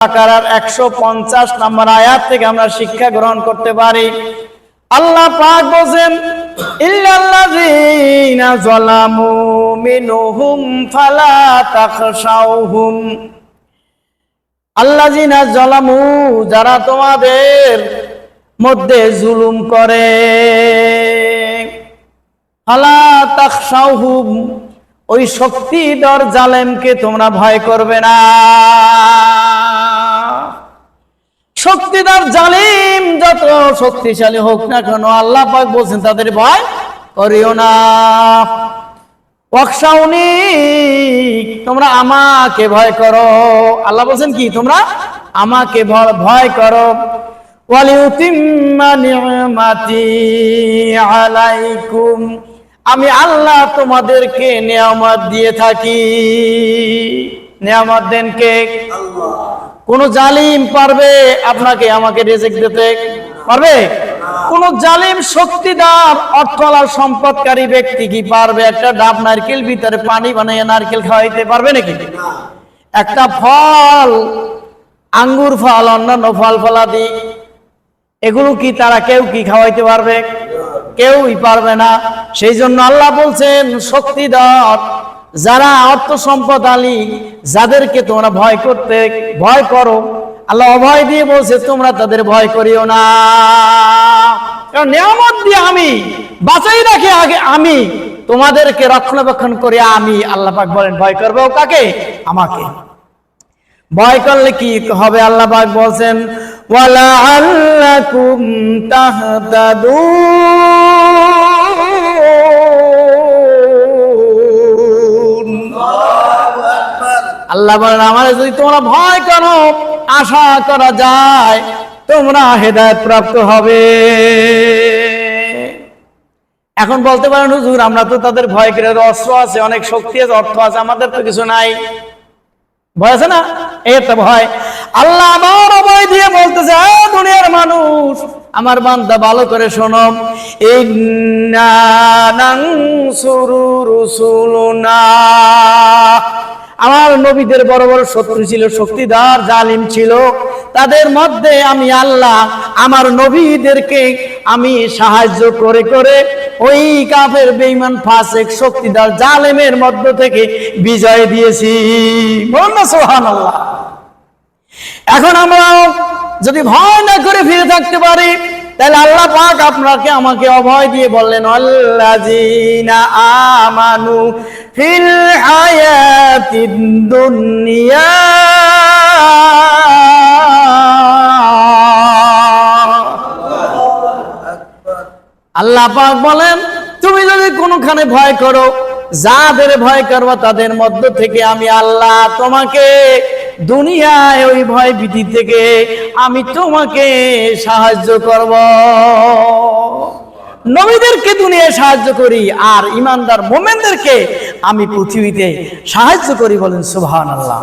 বাকারার একশো পঞ্চাশ নম্বর আয়াত থেকে আমরা শিক্ষা গ্রহণ করতে পারি। আল্লাহ পাক যালামু, যারা তোমাদের মধ্যে জুলুম করে। ফালা তাখশাউহুম, ওই শক্তিধর জালেমকে তোমরা ভয় করবে না। শক্তিদার জালিম, যত শক্তিশালী হোক না কেন, আল্লাহ পাক বলছেন, তাদের ভয় করিও না। ওয়াকশাউনি তোমরা আমাকে ভয় করো। আল্লাহ বলছেন কি, তোমরা আমাকে ভয় করো। আলাইকুম, আমি আল্লাহ তোমাদেরকে নিয়ামত দিয়ে থাকি। নিয়ামত দেন কে? কোন জালিম পারবে আপনাকে আমাকে রেজেক্ট দিতে? পারবে? কোন জালিম শক্তিদার অর্থলার সম্পদকারী ব্যক্তি কি পারবে? একটা ডাব নারকেল ভিতরে পানি বানিয়ে নারকেল খাওয়াইতে পারবে নাকি? একটা ফল, আঙ্গুর ফল, অন্যান্য ফল ফলাদি, এগুলো কি তারা কেউ কি খাওয়াইতে পারবে? কেউই পারবে না। সেই জন্য আল্লাহ বলছেন শক্তিধর যারা অর্থ সম্পদ আলী, যাদেরকে তোমরা ভয় করতে, ভয় করো, আল্লাহ অভয় দিয়ে বলছে, তোমরা তাদের ভয় করিও না। দিয়ে আমি, বাঁচাই রাখি আগে আমি, তোমাদেরকে রক্ষণাবেক্ষণ করে আমি আল্লাহ পাক বলেন, ভয় করব কাকে? আমাকে। ভয় করলে কি হবে আল্লাহ পাক বলছেন ওয়ালা আল্লাকুম তাহতাদুন। আল্লাহ বলেন, আমার যদি তোমরা ভয় করো, আশা করা যায়, তোমরা হেদায়েত প্রাপ্ত হবে। এখন বলতে পারেন, হুজুর, আমরা তো তাদের ভয় করে অস্ত্র আছে, অনেক শক্তি আছে, অর্থ আছে, আমাদের তো কিছু নাই। ভয় আছে না? এটা ভয়। আল্লাহ আমার ভয় দিয়ে বলতেছে দুনিয়ার মানুষ, আমার বান্দা ভালো করে শোনো। ইন্না রুসুলুনা আমার নবীদের বড় বড় শত্রু ছিল শক্তিদার জালিম ছিল। তাদের মধ্যে আমি আল্লাহ, আমার নবীদেরকে আমি সাহায্য করে করে ওই কাফের বেইমান ফাসেক শক্তিদার জালেমের মধ্য থেকে বিজয় দিয়েছি। বলুন না সুবহানাল্লাহ। এখন আমরা যদি ভয় না করে ফিরে থাকতে পারি, তাহলে আল্লাহ পাক আপনাকে আমাকে অভয় দিয়ে বললেন, আল্লাযীনা আমানু ফিল হায়াতিদ দুনিয়া। আল্লাহ পাক বলেন, তুমি যদি কোনখানে ভয় করো, যাদের ভয় করব তাদের মধ্য থেকে আমি আল্লাহ তোমাকে দুনিয়ায় ওই ভয় ভীতি থেকে আমি তোমাকে সাহায্য করব। নবীদেরকে দুনিয়ায় সাহায্য করি, আর ইমানদার মোমেনদেরকে আমি পৃথিবীতে সাহায্য করি বলেন সুবহানাল্লাহ।